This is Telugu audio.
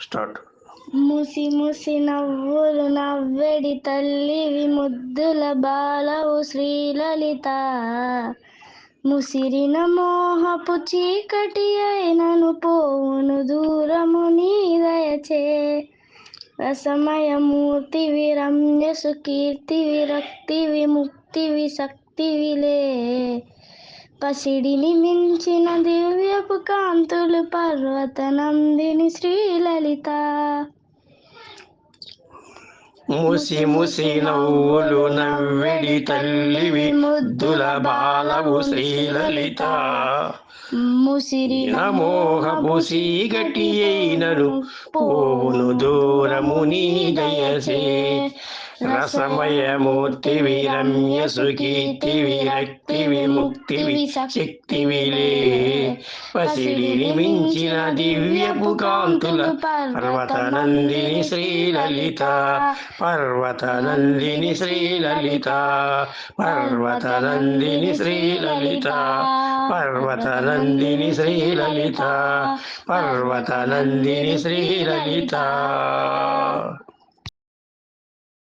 స్టార్ట్. ముసి ముసి నవ్వులు నవ్వెడి తల్లివి ముద్దుల బాలవు శ్రీలలిత. ముసిరిన మోహపు చీకటి అయినను పోవును దూరము నీ దయచే. విరమ్యసు కీర్తి విరక్తి విముక్తి విశక్తి విలే పసిడిని మించిన దివ్యపు కాంతులు పర్వత నందిని శ్రీలలిత ముసి ముసి నవ్వులు నవ్వెడి తల్లివి ముద్దుల బాలవు శ్రీలలిత. ముసిరి నమోహపు సీగటి అయినను పోవును దూరము నీ దయసే రసమయమూర్తి రమ్య సుకీర్తి విరక్తి విముక్తి శక్తివిలే పసిడిని మించిన దివ్యపు కాంతుల పర్వత నందిని శ్రీలలిత పర్వత నందిని శ్రీలలిత పర్వత నందిని శ్రీలలిత పర్వత నందిని శ్రీలలిత పర్వత నందిని శ్రీలలిత